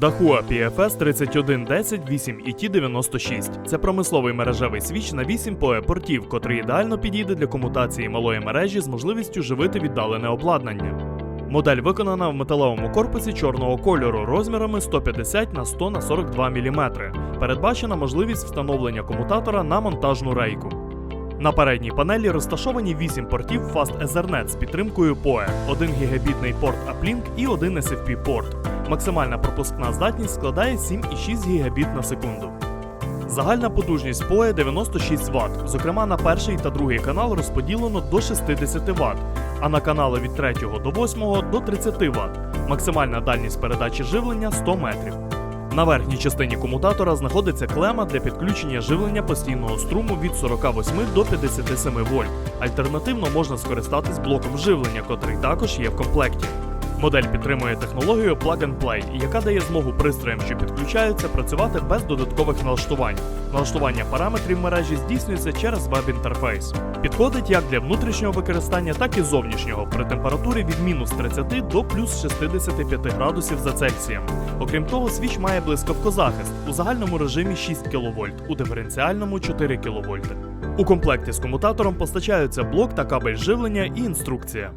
Dahua PFS 3110 8ET96 – це промисловий мережевий свіч на 8 PoE портів, котрий ідеально підійде для комутації малої мережі з можливістю живити віддалене обладнання. Модель виконана в металевому корпусі чорного кольору розмірами 150 на 100 на 42 мм. Передбачена можливість встановлення комутатора на монтажну рейку. На передній панелі розташовані 8 портів Fast Ethernet з підтримкою PoE, 1 гігабітний порт Uplink і 1 SFP порт. Максимальна пропускна здатність складає 7,6 гігабіт на секунду. Загальна потужність PoE 96 Вт, зокрема на перший та другий канал розподілено до 60 Вт, а на канали від 3 до 8 до 30 Вт. Максимальна дальність передачі живлення 100 метрів. На верхній частині комутатора знаходиться клема для підключення живлення постійного струму від 48 до 57 вольт. Альтернативно можна скористатись блоком живлення, котрий також є в комплекті. Модель підтримує технологію Plug and Play, яка дає змогу пристроям, що підключаються, працювати без додаткових налаштувань. Налаштування параметрів мережі здійснюється через веб-інтерфейс. Підходить як для внутрішнього використання, так і зовнішнього при температурі від мінус 30 до плюс 65 градусів за Цельсієм. Окрім того, свіч має блискавкозахист у загальному режимі 6 кВт, у диференціальному 4 кВт. У комплекті з комутатором постачаються блок та кабель живлення і інструкція.